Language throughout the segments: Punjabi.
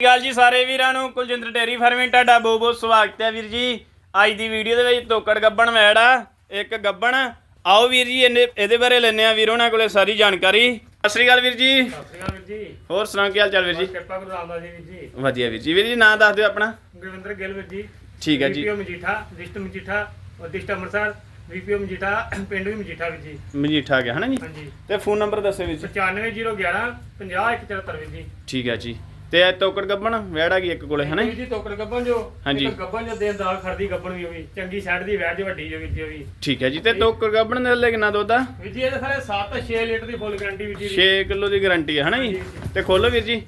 ਅਕਾਲ ਜੀ ਸਾਰੇ ਵੀਰਾਂ ਨੂੰ? ਕੁਲਜਿੰਦਰ ਡੇਰੀ ਫਾਰਮਿੰਗ ਤੁਹਾਡਾ ਬਹੁਤ ਬਹੁਤ ਸਵਾਗਤ ਹੈ ਵੀਰ ਜੀ। ਅੱਜ ਦੀ ਵੀਡੀਓ ਦੇ ਵਿੱਚ ਤੋਕੜ ਗੱਬਣ ਮੈੜ ਆ ਇੱਕ ਗੱਬਣ। ਆਓ ਵੀਰ ਜੀ ਇਹਦੇ ਬਾਰੇ ਲੈਣੇ ਆ ਵੀਰ ਉਹਨਾਂ ਕੋਲੇ ਸਾਰੀ ਜਾਣਕਾਰੀ। ਸਤਿ ਸ਼੍ਰੀ ਅਕਾਲ ਵੀਰ ਜੀ। ਸਤਿ ਸ਼੍ਰੀ ਅਕਾਲ ਵੀਰ ਜੀ। ਹੋਰ ਸੁਣਾਓ ਕੀ ਹਾਲ ਚਾਲ ਵੀਰ ਜੀ? ਕਿਰਪਾ ਗੁਰੂ ਰਾਮਦਾਸ ਜੀ ਵੀਰ ਜੀ। ਵਧੀਆ ਵੀਰ ਜੀ। ਵੀਰ ਜੀ ਨਾਂ ਦੱਸ ਦਿਓ ਆਪਣਾ। ਗੁਰਵਿੰਦਰ ਗਿੱਲ ਵੀਰ ਜੀ। ਠੀਕ ਹੈ ਜੀ। ਵੀਪੀਓ ਮਜੀਠਾ ਡਿਸਟ ਮਜੀਠਾ ਔਰ ਡਿਸਟ ਅੰਮ੍ਰਿਤਸਰ ਵੀਪੀਓ ਮਜੀਠਾ ਪਿੰਡ ਵੀ ਮਜੀਠਾ ਵੀਰ ਜੀ। ਮਜੀਠਾ ਗਿਆ ਹਨਾ ਜੀ? ਹਾਂਜੀ। ਤੇ ਫੋਨ ਨੰਬਰ ਦੱਸੋ ਵੀਰ ਜੀ। 95011 50174 ਵੀਰ ਜੀ। ਠੀਕ ਹੈ ਜੀ। ਤੇ ਇਹ ਤੋਕੜ ਗੱਬਣ ਮੈੜ ਗਈ ਇੱਕ ਕੋਲੇ ਹਨਾ ਜੀ? ਟੋਕਰ ਗੱਬਨ ਜੋ ਹਾਂਜੀ। ਇੱਕ ਗੱਬਨ ਜੋ ਦੇਨ ਦਾਲ ਖੜਦੀ ਗੱਬਨ ਵੀ ਹੋਈ ਚੰਗੀ ਸਾਈਡ ਦੀ ਵੈੜ ਦੀ ਵੱਡੀ ਜੋ ਵੀਰ ਜੀ ਉਹ ਵੀ। ਠੀਕ ਹੈ ਜੀ ਤੇ ਤੋਕੜ ਗੱਬਣ ਦੇ ਲੈ ਕਿੰਨਾ ਦੁੱਧ ਆ? ਵੀਰ ਜੀ ਇਹਦੇ ਸਾਰੇ 7-6 ਲੀਟਰ ਦੀ ਫੁੱਲ ਗਾਰੰਟੀ ਵੀਰ ਜੀ 6 ਕਿਲੋ ਦੀ ਗਾਰੰਟੀ ਹੈ ਹਨਾ ਜੀ। ਤੇ ਖੋਲੋ ਵੀਰ ਜੀ।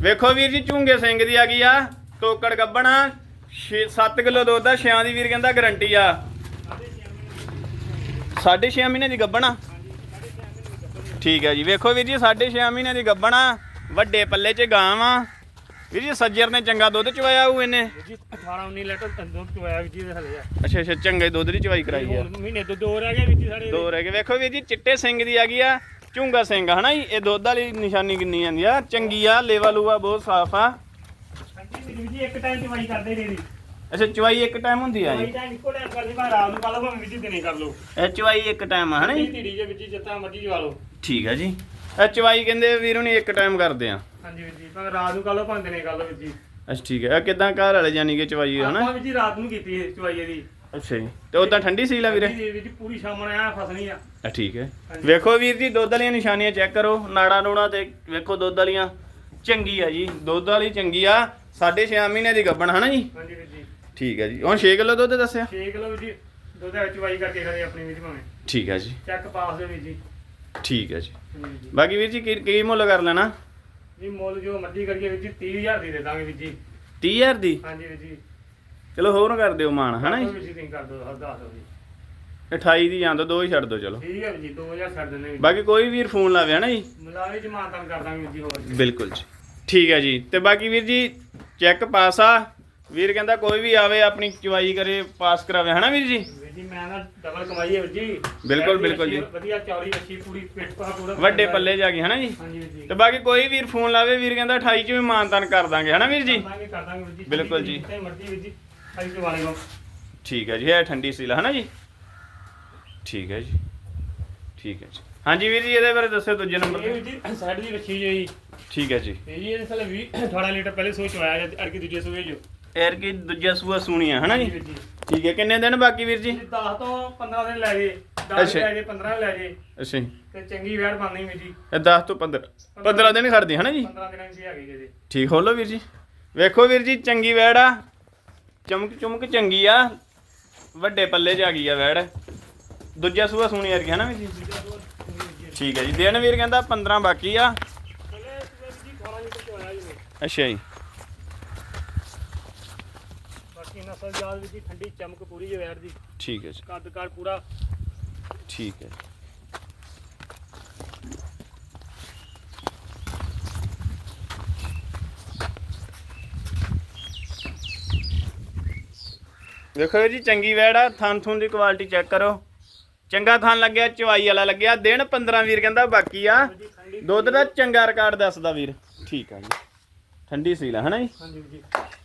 ਵੇਖੋ ਵੀਰ ਜੀ ਝੂੰਗੇ ਸਿੰਘ ਦੀ ਆ ਗਈ ਆ ਤੋਕੜ ਗੱਬਣ। 7 ਕਿਲੋ ਦੁੱਧ ਆ ਛਿਆਂ ਦੀ ਵੀਰ ਕਹਿੰਦਾ ਗਾਰੰਟੀ ਆ। 6.5 ਮਹੀਨੇ ਦੀ ਗੱਬਣ ਆ। ਠੀਕ ਹੈ ਜੀ ਵੇਖੋ ਵੀਰ ਜੀ 6.5 ਮਹੀਨੇ ਦੀ ਗੱਬਣ ਆ। ਵੱਡੇ ਪੱਲੇ 'ਚ ਗਾਂ ਵਾ। ਵੀਰ ਜੀ ਸੱਜਰ ਨੇ ਚੰਗਾ ਦੁੱਧ ਚਵਾਇਆ ਹੋਊ ਇਹਨੇ। ਜੀ 18-19 ਲੀਟਰ ਤੰਦੂਰ ਚੋਇਆ ਵੀਰ ਜੀ ਦੇ ਹਲੇ ਆ। ਅੱਛਾ ਅੱਛਾ ਚੰਗੇ ਦੁੱਧ ਦੀ ਚਵਾਈ ਕਰਾਈ ਆ। ਹੁਣ ਮਹੀਨੇ ਤੋਂ ਦੋ ਰਹਿ ਗਏ ਵੀਰ ਜੀ ਸਾਡੇ ਦੋ ਰਹਿ ਗਏ। ਵੇਖੋ ਵੀਰ ਜੀ ਚਿੱਟੇ ਸਿੰਘ ਦੀ ਆ ਗਈ ਆ ਝੁੰਗਾ ਸਿੰਘ ਹਨਾ ਜੀ? ਇਹ ਦੁੱਧ ਵਾਲੀ ਨਿਸ਼ਾਨੀ ਕਿੰਨੀ ਆਂਦੀ ਆ। ਚੰਗੀ ਆ ਲੇਵਾ ਲੂਆ ਬਹੁਤ ਸਾਫ਼ ਆ। ਹਾਂਜੀ ਵੀਰ ਜੀ ਇੱਕ ਟਾਈਮ ਚਵਾਈ ਕਰਦੇ ਨੇ ਜੀ ਅੱਛਾ ਚਵਾਈ ਇੱਕ ਟਾਈਮ ਹੁੰਦੀ ਆ ਚਵਾਈ ਜੀ ਟਾਈਮ ਇੱਕੋ ਟਾਈਮ ਕਰਨੀ ਭਾਵੇਂ ਰਾਤ ਨੂੰ ਕਰ ਲਓ ਭਾਵੇਂ ਵੀਰ ਜੀ ਦਿਨੇ ਕਰ ਲਓ। ਇਹ ਚਵਾਈ ਇੱਕ ਟਾਈਮ ਆ ਹਨਾ ਜੀ? ਮਰਜ਼ੀ ਜਵਾ ਲਓ। ਠੀਕ ਆ ਜੀ। ਇਹ ਚਵਾਈ ਕਹਿੰਦੇ ਵੀਰੋਂ ਨੇ ਇੱਕ ਟਾਈਮ ਕਰਦੇ ਆ। ਹਾਂਜੀ ਵੀਰ ਜੀ ਭਾਵੇਂ ਰਾਤ ਨੂੰ ਕਰ ਲਓ ਭਾਵੇਂ ਦਿਨੇ ਕਰ ਲਓ ਵੀਰ ਜੀ। ਅੱਛਾ ਠੀਕ ਹੈ। ਇਹ ਕਿਦਾਂ ਘਰ ਵਾਲੇ ਜਾਨੀ ਕਿ ਚਵਾਈ ਹਨਾ? ਆਪਾਂ ਵੀਰ ਜੀ ਰਾਤ ਨੂੰ ਕੀਤੀ ਹੈ ਚਵਾਈ ਇਹਦੀ। ਅੱਛਾ ਜੀ। ਤੇ ਉਦਾਂ ਠੰਡੀ ਸੀ ਲਾ ਵੀਰੇ? ਜੀ ਵੀਰ ਜੀ ਪੂਰੀ ਸ਼ਾਮਣ ਆ ਫਸਣੀ ਆ। ਆ ਠੀਕ ਹੈ। ਹਾਂਜੀ। ਵੇਖੋ ਵੀਰ ਜੀ ਦੁੱਧ ਵਾਲੀਆਂ ਨਿਸ਼ਾਨੀਆਂ ਚੈੱਕ ਕਰੋ ਨਾੜਾ ਨੂੜਾ ਤੇ ਵੇਖੋ ਦੁੱਧ ਵਾਲੀਆਂ। ਚੰਗੀ ਆ ਜੀ ਦੁੱਧ ਵਾਲੀ ਚੰਗੀ ਆ 6.5 ਮਹੀਨੇ ਦੀ ਗੱਬਣ ਹਨਾ ਜੀ? ਹਾਂਜੀ ਵੀਰ ਜੀ। ਠੀਕ ਹੈ ਜੀ। ਹੁਣ 6 ਕਿਲੋ ਦੁੱਧ ਦੱਸਿਆ? 6 ਕਿਲੋ ਵੀਰ ਜੀ ਦੁੱਧ ਵਿੱਚ ਚਵਾਈ ਕਰਕੇ ਖੜੇ ਆਪਣੀ ਵੀਰ ਜੀ ਭਾਵੇਂ। ਠੀਕ ਹੈ ਜੀ। ਚੈੱਕ ਪਾਸ ਦੇ ਵੀਰ ਜੀ। ਠੀਕ ਹੈ ਜੀ। ਜੀ ਬਾਕੀ ਵੀਰ ਜੀ ਕੀ ਕੀ ਮੁੱਲ ਕਰ ਲੈਣਾ? ਜੀ ਮੁੱਲ ਜੋ ਮਰਜ਼ੀ ਕਰੀਏ ਵੀਰ ਜੀ 30000 ਦੀ ਦੇ ਦਾਂਗੇ ਵੀਰ ਜੀ। 30000 ਦੀ? ਹਾਂਜੀ ਵੀਰ ਜੀ। ਚਲੋ ਹੋਰ ਕਰ ਦਿਓ ਮਾਨ ਹਨਾ ਜੀ? ਜੀ ਤੁਸੀਂ ਕਰ ਦਿਓ ਹਰ ਦੱਸ ਦਿਓ ਜੀ। 28 ਦੀ ਜਾਂ ਤਾਂ ਦੋ ਹੀ ਛੱਡ ਦਿਓ ਚਲੋ। ਠੀਕ ਹੈ ਵੀਰ ਜੀ 2000 ਛੱਡ ਦਿੰਦੇ ਵੀਰ ਜੀ ਬਾਕੀ ਕੋਈ ਵੀਰ ਫੋਨ ਲਾਵੇ ਹਨਾ ਜੀ? ਮਿਲਾਵੇ ਚ ਮਾਨਤਾਨ ਕਰ ਦਾਂਗੇ ਵੀਰ ਜੀ ਹੋਰ ਜੀ। ਬਿਲਕੁਲ ਜੀ। ਠੀਕ ਹੈ ਜੀ। ਤੇ ਬਾਕੀ ਵੀਰ ਜੀ ਚੈੱਕ ਪਾਸ ਆ। ਵੀਰ ਕਹਿੰਦਾ ਕੋਈ ਵੀ ਆਵੇ ਆਪਣੀ ਚਵਾਈ ਕਰੇ ਪਾਸ ਕਰਾਵੇ ਹਨਾ ਵੀਰ ਜੀ? ਵੀਰ ਜੀ ਮੈਂ ਨਾ ਡਬਲ ਕਮਾਈ ਹੈ ਵੀਰ ਜੀ। ਬਿਲਕੁਲ, ਬਿਲਕੁਲ ਜੀ। ਵਧੀਆ ਚੌੜੀ ਅੱਛੀ ਪੂਰੀ ਪਿੱਠ ਪਾ ਪੂਰਾ ਵੱਡੇ ਪੱਲੇ ਜਾ ਗਈ ਹਨਾ ਜੀ? ਹਾਂਜੀ ਵੀਰ ਜੀ। ਤੇ ਬਾਕੀ ਕੋਈ ਵੀਰ ਫੋਨ ਲਾਵੇ ਵੀਰ ਕਹਿੰਦਾ 28 ਚ ਵੀ ਮਾਨਤਾਨ ਕਰ ਦਾਂਗੇ ਹਨਾ ਵੀਰ ਜੀ? ਕਰ ਦਾਂਗੇ ਕਰ ਦਾਂਗੇ ਵੀਰ ਜੀ। ਬਿਲਕੁਲ ਜੀ। ਵੀਰ ਠੀਕ ਹੈ ਜੀ ਇਹ ਠੰਡੀ ਸੀਲਾ ਹਨਾ ਜੀ? ਠੀਕ ਹੈ ਜੀ। ਠੀਕ ਹੈ ਜੀ। ਹਾਂਜੀ ਵੀਰ ਜੀ ਇਹਦੇ ਬਾਰੇ ਦੱਸਿਓ ਦੂਜੇ ਨੰਬਰ ਤੇ। ਵੀਰ ਜੀ ਸਾਈਡ ਦੀ ਰੱਖੀ ਜੀ। ਠੀਕ ਹੈ ਜੀ। ਇਹ ਜੀ ਇਹਦੇ ਸਾਲੇ 20 18 ਲੀਟਰ ਪਹਿਲੇ ਸੋਚ ਆਇਆ ਜਾਂ ਅਰ ਕੇ ਦੂਜੇ ਸੂਏ ਜੋ 에ਅਰ ਕੀ ਦੂਜਾ ਸੂਆ ਸੁਣੀਆ ਹਨਾ ਜੀ? ਵੀਰ ਜੀ। ਠੀਕ ਹੈ ਕਿੰਨੇ ਦਿਨ ਬਾਕੀ ਵੀਰ ਜੀ? ਜੀ 10 ਤੋਂ 15 ਦਿਨ ਲੈ ਜੇ 10 ਅੱਛਾ। ਲੈ ਜੇ 15 ਲੈ ਜੇ। ਅੱਛਾ ਜੀ। ਤੇ ਚੰਗੀ ਵੈੜ ਬਣਨੀ ਜੀ। ਇਹ 10 ਤੋਂ 15 15 ਦਿਨ ਖੜਦੀ ਹਨਾ ਜੀ? 15 ਦਿਨਾਂ ਦੀ ਹੈਗੀ ਜੀ ਠੀਕ ਹੋਲੋ ਵੀਰ ਜੀ। ਵੇਖੋ ਵੀਰ ਜੀ ਚੰਗੀ ਵੈੜ ਆ। ਚਮਕ ਚਮਕ ਚੰਗੀ ਆ। ਵੱਡੇ ਪੱਲੇ 'ਚ ਆ ਗਈ ਆ ਵੈੜ। ਦੂਜਾ ਸੂਆ ਸੁਣੀ ਵਰਗੀ ਹਨਾ ਵੀਰ ਜੀ? ਠੀਕ ਹੈ ਜੀ ਦਿਨ ਵੀਰ ਕਹਿੰਦਾ 15 ਬਾਕੀ ਆ। ਪਹਿਲੇ ਸੂਏ ਵੀਰ ਜੀ 18 ਲੀਟਰ ਚ ਆਇਆ ਜੀ ਅੱਛਾ ਜੀ। ਠੰਡੀ ਚਮਕ ਪੂਰੀ ਜੇ ਵੈੜ ਦੀ। ਠੀਕ ਹੈ ਜੀ। ਕੱਦ ਕਾਰ ਪੂਰਾ। ਠੀਕ ਹੈ। ਵੇਖੋ ਵੀਰ ਜੀ ਚੰਗੀ ਵੈੜ ਆ। ਥਣ ਥੁਣ ਦੀ ਕੁਆਲਿਟੀ ਚੈੱਕ ਕਰੋ। ਚੰਗਾ ਥਣ ਲੱਗਿਆ ਚਵਾਈ ਵਾਲਾ ਲੱਗਿਆ। ਦਿਨ 15 ਵੀਰ ਕਹਿੰਦਾ ਬਾਕੀ ਆ। ਦੁੱਧ ਦਾ ਚੰਗਾ ਰਿਕਾਰਡ ਦੱਸਦਾ ਵੀਰ। ਠੀਕ ਆ ਜੀ। ਠੰਡੀ ਸੀਲ ਆ ਹਨਾ ਜੀ? ਹਾਂਜੀ ਜੀ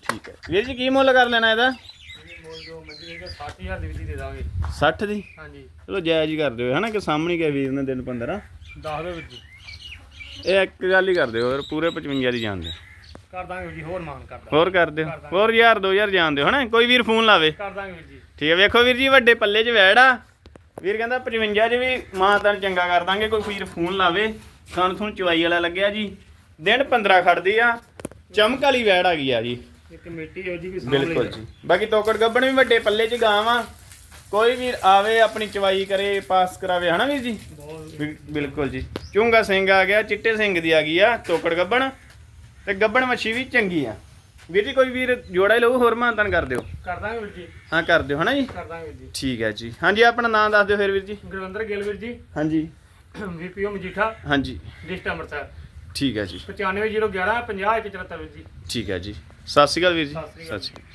ਠੀਕ ਹੈ। ਵੀਰ ਜੀ ਕੀ ਮੁੱਲ ਕਰ ਲੈਣਾ ਇਹਦਾ? ਇਹ ਮੋਲ ਜੋ ਮੰਦੀ ਹੈਗਾ 60000 ਦੀ? ਜੀ ਦੇ ਦਾਂਗੇ 60 ਦੀ ਹਾਂਜੀ। ਚਲੋ ਜਾਇਜ਼ ਹੀ ਕਰ ਦਿਓ ਹਨਾ ਕਿ ਸਾਹਮਣੇ ਕਿਹਾ ਵੀਰ ਨੇ ਦਿਨ 15 ਦੱਸ ਦਿਓ ਵੀਰ ਜੀ। ਇਹ ਇੱਕ ਗੱਲ ਹੀ ਕਰ ਦਿਓ ਹੋਰ ਪੂਰੇ 55 ਦੀ ਜਾਣ ਦਿਓ। ਕਰ ਦਾਂਗੇ ਵੀਰ ਜੀ ਹੋਰ ਮਾਨ ਕਰ ਦਾਂਗੇ। ਹੋਰ ਕਰ ਦਿਓ। ਹੋਰ ਯਾਰ 2000 ਜਾਣ ਦਿਓ ਹਨਾ? ਕੋਈ ਵੀਰ ਫੋਨ ਲਾਵੇ। ਕਰ ਦਾਂਗੇ ਵੀਰ ਜੀ। ਠੀਕ ਹੈ ਵੇਖੋ ਵੀਰ ਜੀ ਵੱਡੇ ਪੱਲੇ 'ਚ ਵੈੜ ਆ। ਵੀਰ ਕਹਿੰਦਾ 55 'ਚ ਵੀ ਮਾਂ ਤਾਂ ਚੰਗਾ ਕਰ ਦਾਂਗੇ ਕੋਈ ਵੀਰ ਫੋਨ ਲਾਵੇ। ਖਾਣ ਥੁਣ ਚਵਾਈ ਵਾਲਾ ਲੱਗਿਆ ਜੀ। ਦਿਨ 15 ਖੜਦੀ ਆ ਚਮਕ ਵਾਲੀ ਵੈੜ ਆ ਗਈ ਆ ਜੀ। ਇੱਕ ਮਿੱਟੀ ਹੋ ਜੀ ਵੀ ਬਿਲਕੁਲ ਜੀ। ਬਾਕੀ ਤੋਕੜ ਗੱਬਣ ਵੀ ਵੱਡੇ ਪੱਲੇ 'ਚ ਗਾਂ ਵਾ ਕੋਈ ਵੀਰ ਆਵੇ ਆਪਣੀ ਚਵਾਈ ਕਰੇ ਪਾਸ ਕਰਾਵੇ ਹਨਾ ਵੀਰ ਜੀ? ਬਿਲ- ਬਿਲਕੁਲ ਜੀ। ਚੁੰਗਾ ਸਿੰਘ ਆ ਗਿਆ ਚਿੱਟੇ ਸਿੰਘ ਦੀ ਆ ਗਈ ਆ ਤੋਕੜ ਗੱਬਣ। ਤੇ ਗੱਬਣ ਮੱਛੀ ਵੀ ਚੰਗੀ ਆ। ਵੀਰ ਜੀ ਕੋਈ ਵੀਰ ਜੋੜਾ ਹੀ ਲਊ ਹੋਰ ਮਾਨਤਨ ਕਰ ਦਿਓ। ਕਰ ਦਾਂਗੇ ਵੀਰ ਜੀ। ਹਾਂ ਕਰ ਦਿਓ ਹਨਾ ਜੀ? ਕਰ ਦਾਂਗੇ ਵੀਰ ਜੀ। ਠੀਕ ਹੈ ਜੀ। ਹਾਂਜੀ ਆਪਣਾ ਨਾਮ ਦੱਸ ਦਿਓ ਫਿਰ ਵੀਰ ਜੀ। ਗੁਰਵਿੰਦਰ ਗਿੱਲ ਵੀਰ ਜੀ। ਹਾਂਜੀ। ਵੀਪੀਓ ਮਜੀਠਾ। ਹਾਂਜੀ। ਡਿਸਟ ਅੰਮ੍ਰਿਤਸਰ। ਠੀਕ ਹੈ ਜੀ। 95011 50 174 ਵੀਰ ਜੀ। ਠੀਕ ਹੈ ਜੀ। ਸਤਿ ਸ਼੍ਰੀ ਅਕਾਲ ਵੀਰ ਜੀ। ਸਤਿ। ਸ਼੍ਰੀ ਅਕਾਲ।